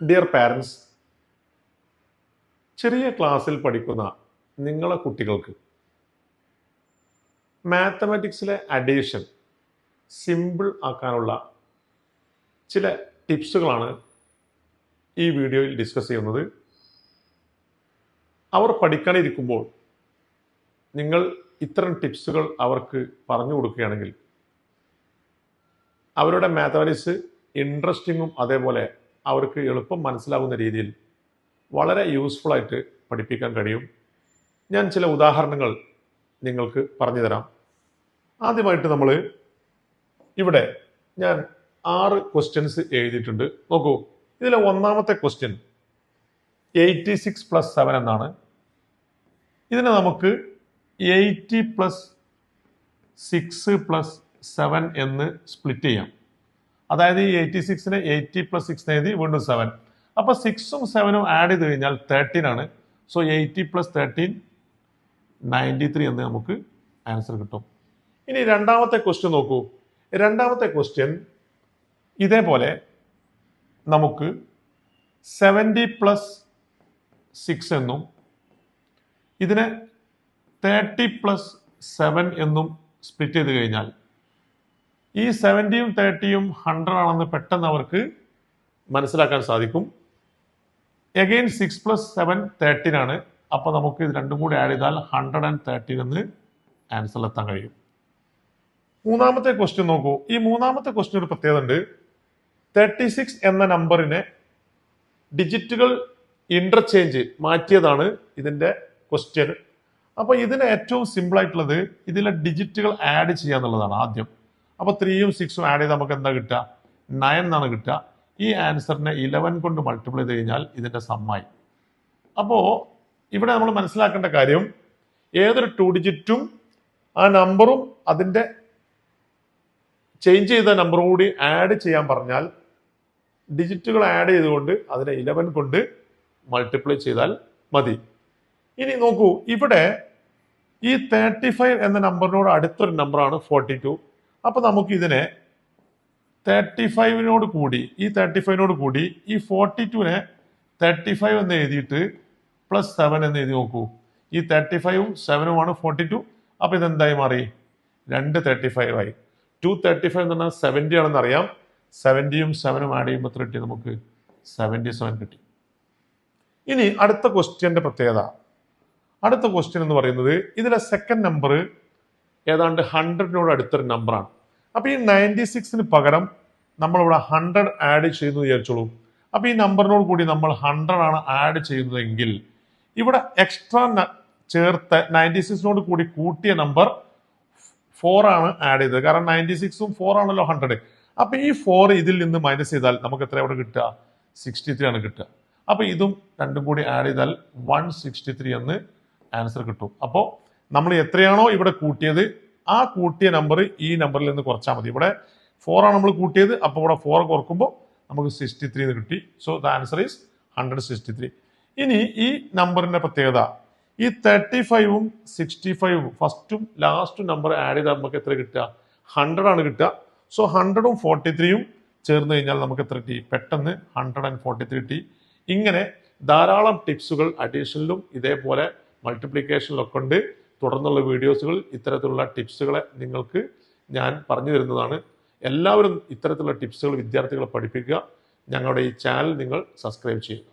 Dear parents ചെറിയ ക്ലാസ്സിൽ പഠിക്കുന്ന നിങ്ങളെ കുട്ടികൾക്ക് മാത്തമാറ്റിക്സിലെ അഡീഷൻ സിമ്പിൾ ആക്കാനുള്ള ചില ടിപ്സുകളാണ് ഈ വീഡിയോയിൽ ഡിസ്കസ് ചെയ്യുന്നത്. അവർ പഠിക്കാനിരിക്കുമ്പോൾ നിങ്ങൾ ഇത്തരം ടിപ്സുകൾ അവർക്ക് പറഞ്ഞു കൊടുക്കുകയാണെങ്കിൽ അവരുടെ മാത്തമാറ്റിക്സ് ഇൻട്രസ്റ്റിങ്ങും അതേപോലെ അവർക്ക് എളുപ്പം മനസ്സിലാവുന്ന രീതിയിൽ വളരെ യൂസ്ഫുൾ ആയിട്ട് പഠിപ്പിക്കാൻ കഴിയും. ഞാൻ ചില ഉദാഹരണങ്ങൾ നിങ്ങൾക്ക് പറഞ്ഞു തരാം ആദ്യമായിട്ട് നമ്മൾ ഇവിടെ ഞാൻ ആറ് ക്വസ്റ്റ്യൻസ് എഴുതിയിട്ടുണ്ട്. നോക്കൂ ഇതിലെ ഒന്നാമത്തെ question eighty six plus seven എന്നാണ്. ഇതിനെ നമുക്ക് eighty plus six plus seven എന്ന് സ്പ്ലിറ്റ് ചെയ്യാം. അതായത് ഈ എയ്റ്റി സിക്സിനെ എയ്റ്റി പ്ലസ് സിക്സ് എഴുതി വീണ്ടും സെവൻ അപ്പോൾ സിക്സും സെവനും ആഡ് ചെയ്ത് കഴിഞ്ഞാൽ തേർട്ടീൻ ആണ്. So eighty plus thirteen ninety three എന്ന് നമുക്ക് ആൻസർ കിട്ടും. ഇനി രണ്ടാമത്തെ ക്വസ്റ്റ്യൻ നോക്കൂ. രണ്ടാമത്തെ ക്വസ്റ്റ്യൻ ഇതേപോലെ നമുക്ക് സെവന്റി പ്ലസ് സിക്സ് എന്നും ഇതിനെ തേർട്ടി പ്ലസ് സെവൻ എന്നും സ്പ്ലിറ്റ് ചെയ്ത് കഴിഞ്ഞാൽ ഈ സെവന്റിയും തേർട്ടിയും ഹൺഡ്രഡ് ആണെന്ന് പെട്ടെന്ന് അവർക്ക് മനസ്സിലാക്കാൻ സാധിക്കും. Again six plus seven thirteen ആണ്. അപ്പോൾ നമുക്ക് ഇത് രണ്ടും കൂടി ആഡ് ചെയ്താൽ ഹൺഡ്രഡ് ആൻഡ് തേർട്ടീൻ എന്ന് ആൻസറിലെത്താൻ കഴിയും. മൂന്നാമത്തെ ക്വസ്റ്റ്യൻ നോക്കൂ. ഈ മൂന്നാമത്തെ ക്വസ്റ്റ്യൻ ഒരു പ്രത്യേകത ഉണ്ട്. തേർട്ടി സിക്സ് എന്ന നമ്പറിനെ ഡിജിറ്റുകൾ ഇന്റർചേഞ്ച് മാറ്റിയതാണ് ഇതിന്റെ ക്വസ്റ്റ്യൻ അപ്പോൾ ഇതിന് ഏറ്റവും സിമ്പിൾ ആയിട്ടുള്ളത് ഇതിലെ ഡിജിറ്റുകൾ ആഡ് ചെയ്യുക എന്നുള്ളതാണ് ആദ്യം. അപ്പോൾ ത്രീയും സിക്സും ആഡ് ചെയ്ത് നമുക്ക് എന്താ കിട്ടുക? നയൻ എന്നാണ് കിട്ടുക. ഈ ആൻസറിനെ ഇലവൻ കൊണ്ട് മൾട്ടിപ്ലൈ ചെയ്ത് കഴിഞ്ഞാൽ ഇതിന്റെ സമ്മായി അപ്പോൾ ഇവിടെ നമ്മൾ മനസ്സിലാക്കേണ്ട കാര്യം ഏതൊരു ടു ഡിജിറ്റും ആ നമ്പറും അതിന്റെ ചേഞ്ച് ചെയ്ത നമ്പറും കൂടി ആഡ് ചെയ്യാൻ പറഞ്ഞാൽ ഡിജിറ്റുകൾ ആഡ് ചെയ്തുകൊണ്ട് അതിനെ ഇലവൻ കൊണ്ട് മൾട്ടിപ്ലൈ ചെയ്താൽ മതി. ഇനി നോക്കൂ ഇവിടെ ഈ തേർട്ടി ഫൈവ് എന്ന നമ്പറിനോട് അടുത്തൊരു നമ്പറാണ് ഫോർട്ടി ടു അപ്പോൾ നമുക്ക് ഇതിനെ തേർട്ടി ഫൈവിനോട് കൂടി ഈ തേർട്ടി ഫൈവിനോട് കൂടി ഈ ഫോർട്ടി ടുവിനെ തേർട്ടി ഫൈവ് എന്ന് എഴുതിയിട്ട് പ്ലസ് സെവൻ എന്ന് എഴുതി നോക്കൂ. ഈ തേർട്ടി ഫൈവും സെവനുമാണ് ഫോർട്ടി ടു അപ്പോൾ ഇതെന്തായി മാറി? രണ്ട് തേർട്ടി ഫൈവ് ആയി. ടു തേർട്ടി ഫൈവ് എന്ന് പറഞ്ഞാൽ സെവന്റി ആണെന്ന് അറിയാം. സെവന്റിയും സെവനും ആഡ് ചെയ്യുമ്പോൾ എത്ര കിട്ടി നമുക്ക്? സെവന്റി സെവൻ കിട്ടി. ഇനി അടുത്ത ക്വസ്റ്റ്യന്റെ പ്രത്യേകത. അടുത്ത ക്വസ്റ്റ്യൻ എന്ന് പറയുന്നത് ഇതിലെ സെക്കൻഡ് നമ്പർ ഏതാണ്ട് ഹൺഡ്രഡിനോട് അടുത്തൊരു നമ്പറാണ് അപ്പോൾ ഈ നയന്റി സിക്സിന് പകരം നമ്മളിവിടെ ഹൺഡ്രഡ് ആഡ് ചെയ്യുന്നു വിചാരിച്ചോളൂ. അപ്പോൾ ഈ നമ്പറിനോട് കൂടി നമ്മൾ ഹൺഡ്രഡ് ആണ് ആഡ് ചെയ്യുന്നതെങ്കിൽ ഇവിടെ എക്സ്ട്രാ ചേർത്ത് നയന്റി സിക്സിനോട് കൂടി കൂട്ടിയ നമ്പർ ഫോർ ആണ് ആഡ് ചെയ്തത്. കാരണം നയന്റി സിക്സും ഫോർ ആണല്ലോ ഹൺഡ്രഡ് അപ്പൊ ഈ ഫോർ ഇതിൽ നിന്ന് മൈനസ് ചെയ്താൽ നമുക്ക് എത്ര അവിടെ കിട്ടുക? സിക്സ്റ്റി ത്രീ ആണ് കിട്ടുക. അപ്പൊ ഇതും രണ്ടും കൂടി ആഡ് ചെയ്താൽ വൺ സിക്സ്റ്റി ത്രീ എന്ന് ആൻസർ കിട്ടും. അപ്പോൾ നമ്മൾ എത്രയാണോ ഇവിടെ കൂട്ടിയത് ആ കൂട്ടിയ നമ്പർ ഈ നമ്പറിൽ നിന്ന് കുറച്ചാൽ മതി. ഇവിടെ ഫോർ ആണ് നമ്മൾ കൂട്ടിയത് അപ്പോൾ ഇവിടെ ഫോർ കുറക്കുമ്പോൾ നമുക്ക് സിക്സ്റ്റി ത്രീ എന്ന് കിട്ടി. So the answer is hundred sixty three ഇനി ഈ നമ്പറിന്റെ പ്രത്യേകത. ഈ തേർട്ടി ഫൈവും സിക്സ്റ്റി ഫൈവും ഫസ്റ്റും ലാസ്റ്റും നമ്പർ ആഡ് ചെയ്താൽ നമുക്ക് എത്ര കിട്ടുക? ഹൺഡ്രഡ് ആണ് കിട്ടുക. സോ ഹൺഡ്രഡും ഫോർട്ടി ത്രീയും ചേർന്ന് കഴിഞ്ഞാൽ നമുക്ക് എത്ര കിട്ടി? പെട്ടെന്ന് ഹൺഡ്രഡ് ആൻഡ് ഫോർട്ടി ത്രീ കിട്ടി. ഇങ്ങനെ ധാരാളം ടിപ്സുകൾ അഡീഷണലും ഇതേപോലെ മൾട്ടിപ്ലിക്കേഷനിലൊക്കെ ഉണ്ട്. തുടർന്നുള്ള വീഡിയോസുകൾ ഇത്തരത്തിലുള്ള ടിപ്സുകളെ നിങ്ങൾക്ക് ഞാൻ പറഞ്ഞു തരുന്നതാണ്. എല്ലാവരും ഇത്തരത്തിലുള്ള ടിപ്സുകൾ വിദ്യാർത്ഥികളെ പഠിപ്പിക്കുക. ഞങ്ങളുടെ ഈ ചാനൽ നിങ്ങൾ സബ്സ്ക്രൈബ് ചെയ്യുക.